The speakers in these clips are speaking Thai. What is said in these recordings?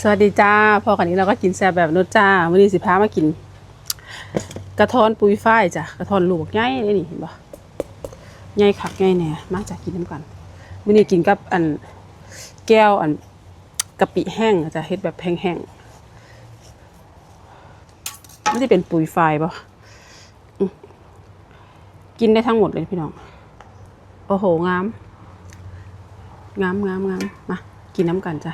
สวัสดีจ้าพอกันนี้เราก็กินแซ่บแบบนุชจ้าวันนี้สิพามากิน กระท้อนปุยฝ้ายจ้ะกระท้อนลูกใหญ่เลยนี่เห็นปะใหญ่คักใหญ่แหน่มาจากกินน้ำกันวันนี้กินกับอันแก้วอันกะปิแห้งจะเฮ็ดแบบแห้งๆไม่ได้เป็นปุยฝ้ายปะกินได้ทั้งหมดเลยพี่น้อง โอ้โหงาม งามงามงามมากินน้ำกันจ้ะ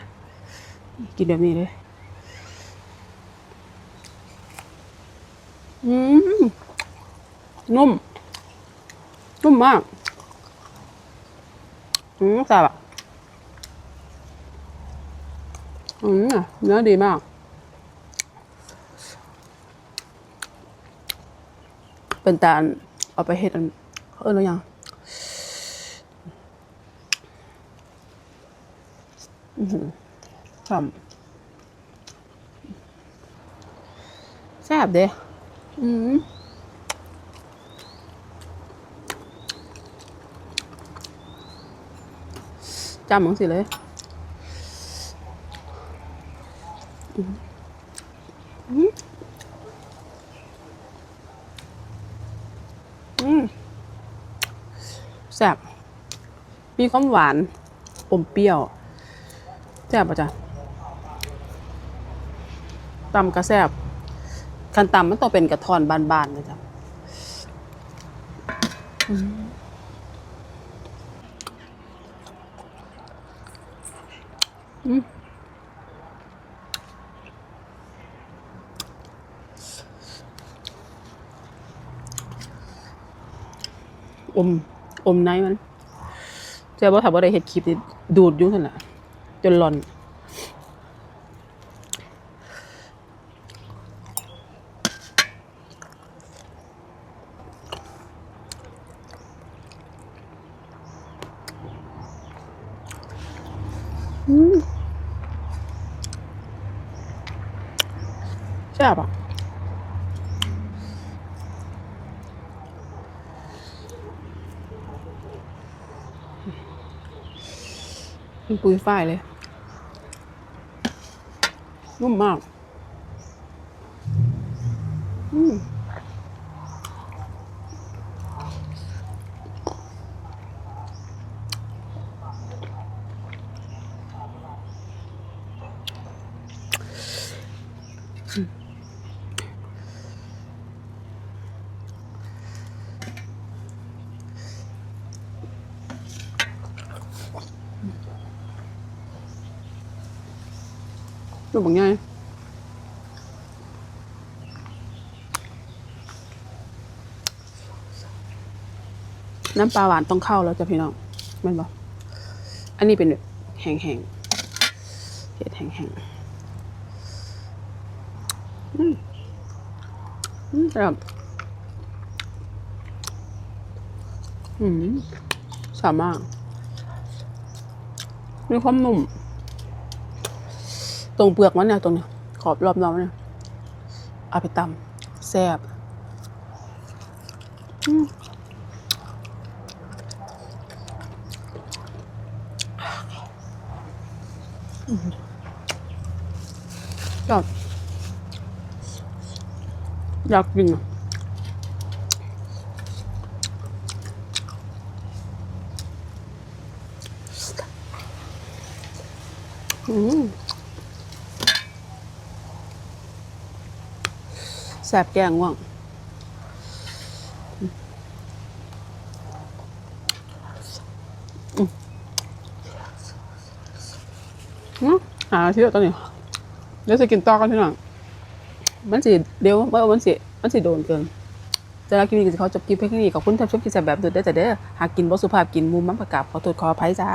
กินแบบนี้เลยอืมนุ่ม นุ่มมาก อืมแซ่บอะ อืมเนื้อดีมาก เป็นตาลเอาไปเฮ็ดอันเออแล้วยังอืม ฉ่ำแซ่บเด้อืมจำมังสิเลยอืมอืมอืมแซ่บมีความหวานอมเปรี้ยวแซ่บป่ะจ๊ะ ตำกระแซบคันตำมันต้องเป็นกระทอนบานๆเลยจ้ะอืมอม อมอมในมันเจ้าบ่ถ้าบ่าได้เฮ็ดคลิปนี่ดูดยู่นั่นแหละจนหล่อน แซ่บอะมันปุยฝ้ายเลย นุ่มมาก อืม นุ่มบางไงน้ำปลาหวานต้องเข้าแล้วจ้ะพี่น้องแมันบอกอันนี้เป็นแบบแห้งๆเห็ดแห้งๆ อืมอืมแบบอืมสามารถมีความนุ่ม ตรงเปลือกมันเนี่ยตรงเนี้ยขอบรอบนอกเนี่ยเอาไปตำแซ่บอืม อยากกินอืมแสบแกงว่างอืมอืมหาที่ตอนนี้เดี๋ยวจะกินต่อกันพี่น้อง มันสิเดี๋ยวว่ามันสิมันสิโดนเกินจะรักกินนี้ก็เขาจบกินเพียงแค่นี้ขอบคุณท่านชมคลิปแบบดุดได้แต่เด้อหากกินบ่สุภาพกินมุมมันประกาศขอโทษขออภัยจ้า